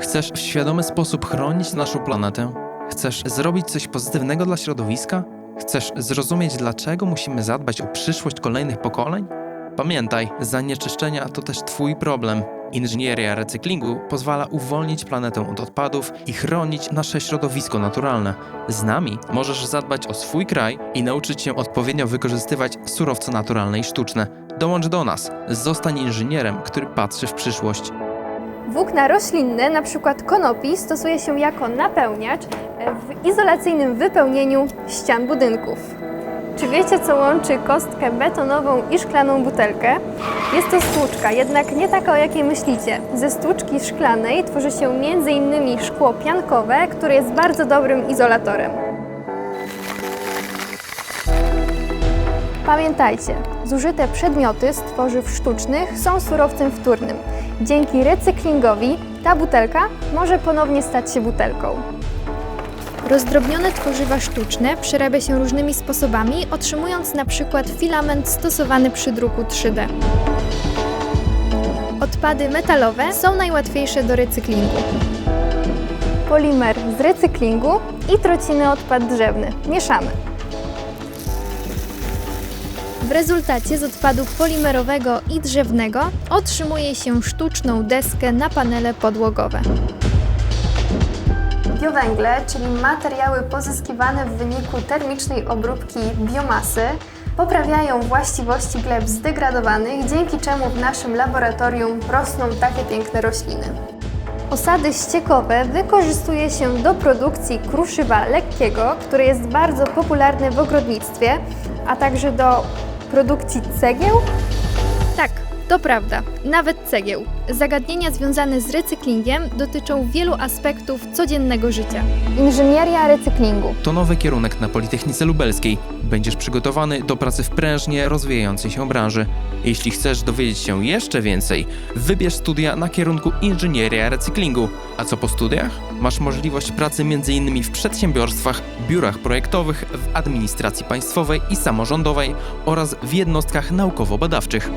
Chcesz w świadomy sposób chronić naszą planetę? Chcesz zrobić coś pozytywnego dla środowiska? Chcesz zrozumieć, dlaczego musimy zadbać o przyszłość kolejnych pokoleń? Pamiętaj, zanieczyszczenia to też Twój problem. Inżynieria recyklingu pozwala uwolnić planetę od odpadów i chronić nasze środowisko naturalne. Z nami możesz zadbać o swój kraj i nauczyć się odpowiednio wykorzystywać surowce naturalne i sztuczne. Dołącz do nas. Zostań inżynierem, który patrzy w przyszłość. Włókna roślinne, np. konopi, stosuje się jako napełniacz w izolacyjnym wypełnieniu ścian budynków. Czy wiecie, co łączy kostkę betonową i szklaną butelkę? Jest to stłuczka, jednak nie taka, o jakiej myślicie. Ze stłuczki szklanej tworzy się m.in. szkło piankowe, które jest bardzo dobrym izolatorem. Pamiętajcie, zużyte przedmioty z tworzyw sztucznych są surowcem wtórnym. Dzięki recyklingowi ta butelka może ponownie stać się butelką. Rozdrobnione tworzywa sztuczne przerabia się różnymi sposobami, otrzymując na przykład filament stosowany przy druku 3D. Odpady metalowe są najłatwiejsze do recyklingu. Polimer z recyklingu i trociny odpad drzewny. Mieszamy. W rezultacie z odpadu polimerowego i drzewnego otrzymuje się sztuczną deskę na panele podłogowe. Biowęgle, czyli materiały pozyskiwane w wyniku termicznej obróbki biomasy, poprawiają właściwości gleb zdegradowanych, dzięki czemu w naszym laboratorium rosną takie piękne rośliny. Osady ściekowe wykorzystuje się do produkcji kruszywa lekkiego, które jest bardzo popularne w ogrodnictwie, a także do produkcji cegieł? Tak, to prawda, nawet cegieł. Zagadnienia związane z recyklingiem dotyczą wielu aspektów codziennego życia. Inżynieria recyklingu. To nowy kierunek na Politechnice Lubelskiej. Będziesz przygotowany do pracy w prężnie rozwijającej się branży. Jeśli chcesz dowiedzieć się jeszcze więcej, wybierz studia na kierunku Inżynieria Recyklingu. A co po studiach? Masz możliwość pracy m.in. w przedsiębiorstwach, biurach projektowych, w administracji państwowej i samorządowej oraz w jednostkach naukowo-badawczych.